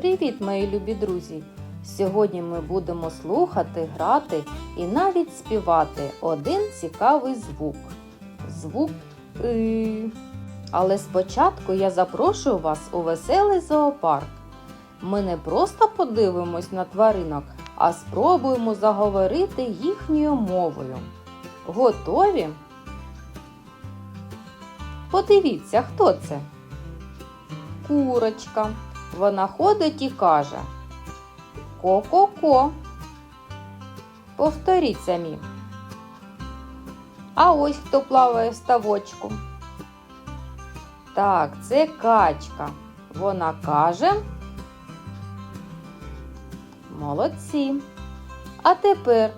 Привіт, мої любі друзі! Сьогодні ми будемо слухати, грати і навіть співати один цікавий звук. Звук «и». Але спочатку я запрошую вас у веселий зоопарк. Ми не просто подивимось на тваринок, а спробуємо заговорити їхньою мовою. Готові? Подивіться, хто це? Курочка. Вона ходить і каже Ко-ко-ко. Повторіть самі. А ось хто плаває в ставочку. Так, це качка. Вона каже. Молодці. А тепер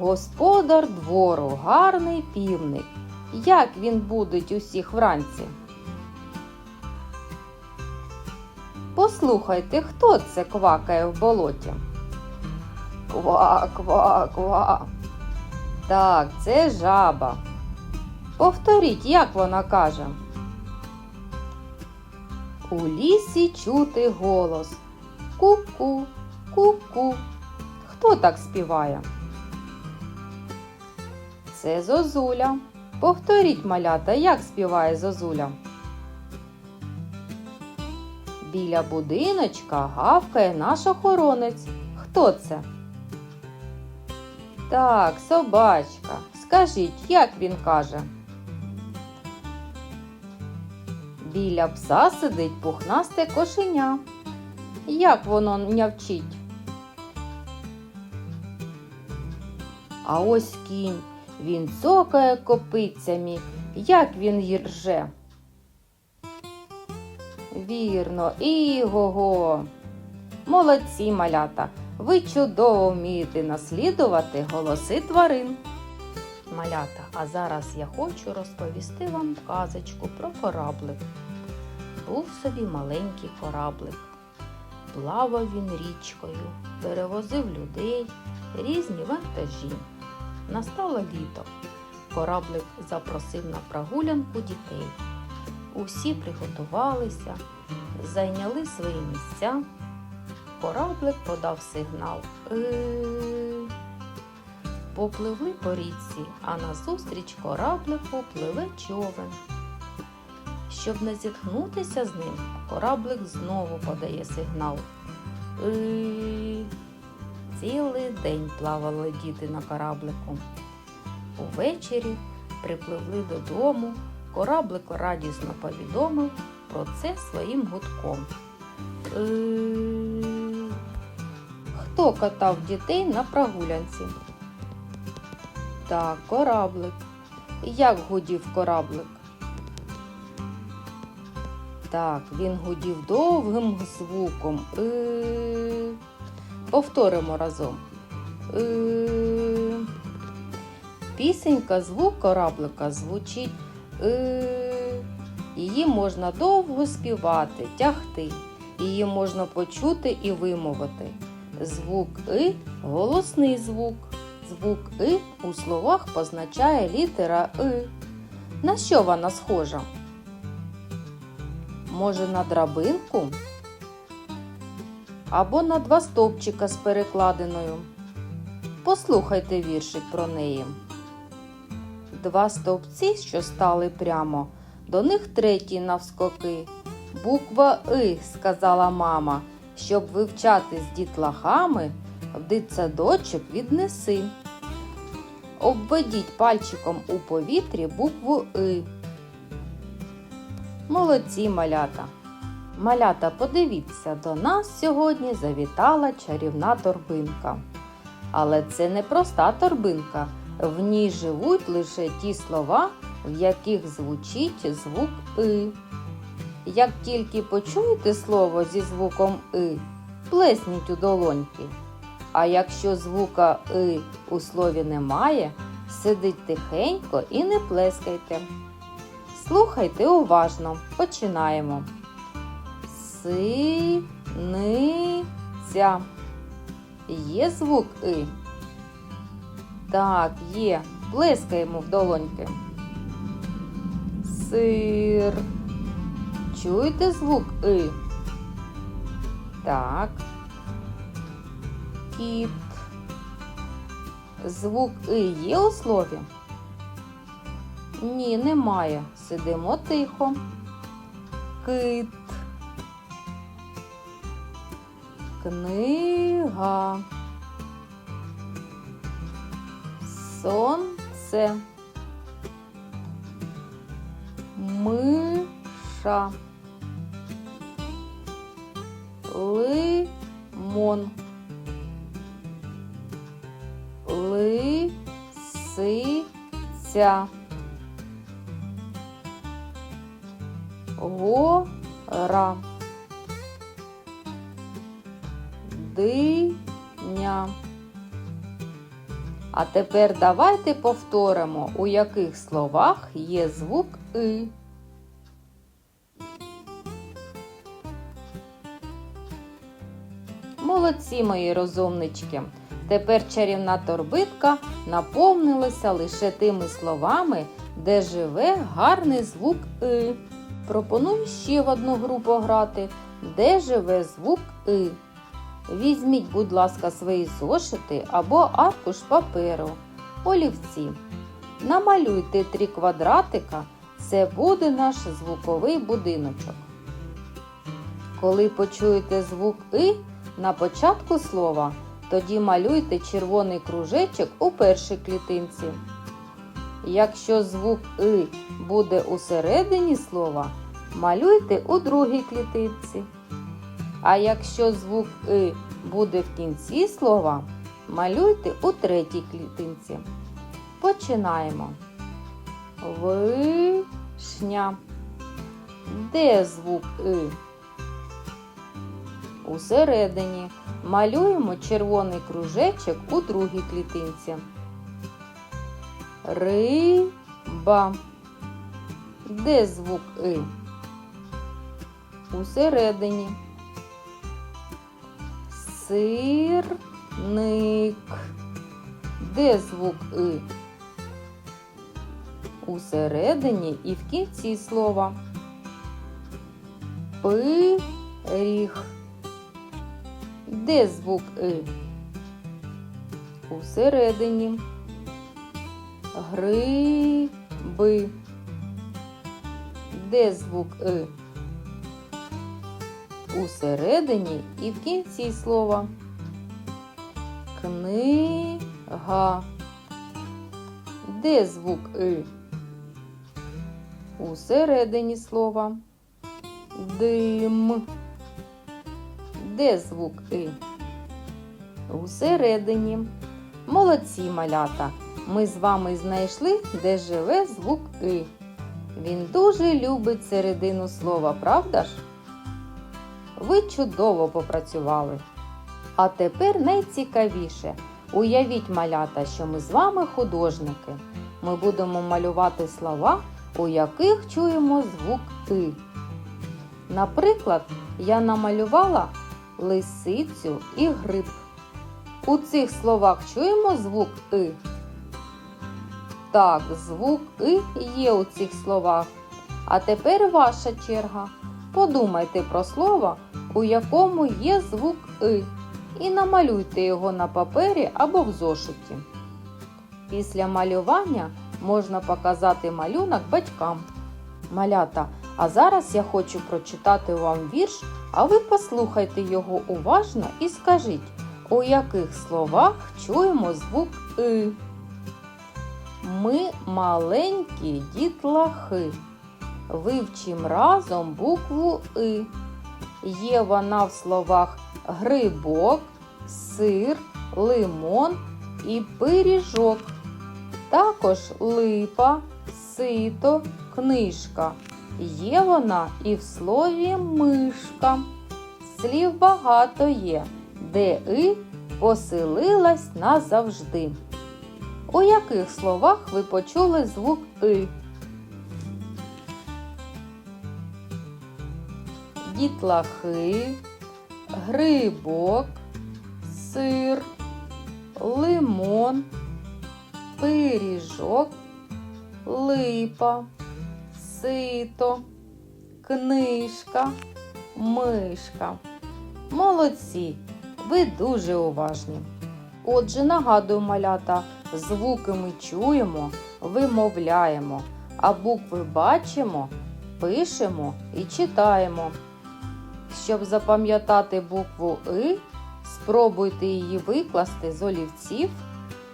господар двору, гарний півник. Як він будить усіх вранці? Послухайте, хто це квакає в болоті? Ква, ква, ква. Так, це жаба. Повторіть, як вона каже. У лісі чути голос. Ку-ку, ку-ку. Хто так співає? Це Зозуля. Повторіть, малята, як співає Зозуля. Біля будиночка гавкає наш охоронець. Хто це? Так, собачка. Скажіть, як він каже? Біля пса сидить пухнасте кошеня. Як воно нявчить? А ось кінь. Він цокає копицями. Як він їрже? Вірно, іго-го. Молодці малята. Ви чудово вмієте наслідувати голоси тварин. Малята, а зараз я хочу розповісти вам казочку про кораблик. Був собі маленький кораблик. Плавав він річкою, перевозив людей, різні вантажі. Настало літо. Кораблик запросив на прогулянку дітей. Усі приготувалися, зайняли свої місця. Кораблик подав сигнал. «Е-е-е». Попливли по річці, а назустріч кораблику пливе човен. Щоб не зітхнутися з ним, кораблик знову подає сигнал. «Е-е-е». Цілий день плавали діти на кораблику. Увечері припливли додому. Кораблик радісно повідомив про це своїм гудком. Хто катав дітей на прогулянці? Так, кораблик. Як гудів кораблик? Так, він гудів довгим звуком. Повторимо разом. «Е-е-е». Пісенька звук кораблика звучить «е». Її можна довго співати, тягти. Її можна почути і вимовити. Звук «и» голосний звук. Звук «и» у словах позначає літера «и». На що вона схожа? Може, на драбинку? Або на два стовпчика з перекладиною. Послухайте віршик про неї. Два стовпці, що стали прямо, до них третій навскоки. Буква И, сказала мама, щоб вивчати з дітлахами, в дитсадочок віднеси. Обведіть пальчиком у повітрі букву И. Молодці малята. Малята, подивіться, до нас сьогодні завітала чарівна торбинка. Але це не проста торбинка. В ній живуть лише ті слова, в яких звучить звук И. Як тільки почуєте слово зі звуком И, плесніть у долоньки. А якщо звука И у слові немає, сидіть тихенько і не плескайте. Слухайте уважно. Починаємо. Синиця. Є звук И? Так, є. Плескаємо в долоньки. Сир. Чуєте звук И? Так. Кіт. Звук И є у слові? Ні, немає. Сидимо тихо. Кит. Книга. Сонце. Миша. Лимон. Лисиця. Гора. Диня. А тепер давайте повторимо, у яких словах є звук И. Молодці мої розумнички. Тепер чарівна торбитка наповнилася лише тими словами, де живе гарний звук И. Пропоную ще в одну гру пограти, де живе звук И. Візьміть, будь ласка, свої зошити або аркуш паперу, олівці. Намалюйте три квадратика, це буде наш звуковий будиночок. Коли почуєте звук И на початку слова, тоді малюйте червоний кружечок у першій клітинці. Якщо звук И буде у середині слова, малюйте у другій клітинці. А якщо звук И буде в кінці слова, малюйте у третій клітинці. Починаємо. Вишня. Де звук И? Усередині. Малюємо червоний кружечок у другій клітинці. Риба. Де звук И? Усередині. Сирник. Де звук И? Усередині і в кінці слова. Пиріг. Де звук И? Усередині. Гриби. Де звук И? Усередині і в кінці слова. Книга. Де звук И? Усередині слова. Дим. Де звук И? Усередині. Молодці малята. Ми з вами знайшли, де живе звук И. Він дуже любить середину слова, правда ж? Ви чудово попрацювали. А тепер найцікавіше. Уявіть, малята, що ми з вами художники. Ми будемо малювати слова, у яких чуємо звук И. Наприклад, я намалювала лисицю і гриб. У цих словах чуємо звук И. Так, звук И є у цих словах. А тепер ваша черга. Подумайте про слово, у якому є звук И, і намалюйте його на папері або в зошиті. Після малювання можна показати малюнок батькам. Малята, а зараз я хочу прочитати вам вірш, а ви послухайте його уважно і скажіть, у яких словах чуємо звук И. Ми маленькі дітлахи. Вивчим разом букву И. Є вона в словах грибок, сир, лимон і пиріжок. Також липа, сито, книжка. Є вона і в слові мишка. Слів багато є, де И поселилась назавжди. У яких словах ви почули звук И? Дітлахи, грибок, сир, лимон, пиріжок, липа, сито, книжка, мишка. Молодці! Ви дуже уважні. Отже, нагадую малята, звуки ми чуємо, вимовляємо, а букви бачимо, пишемо і читаємо. Щоб запам'ятати букву И, спробуйте її викласти з олівців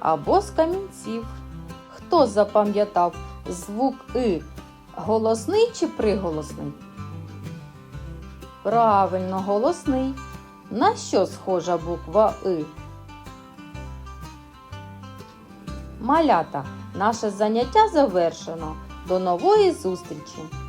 або з камінців. Хто запам'ятав звук И голосний чи приголосний? Правильно, голосний. На що схожа буква И? Малята, наше заняття завершено. До нової зустрічі!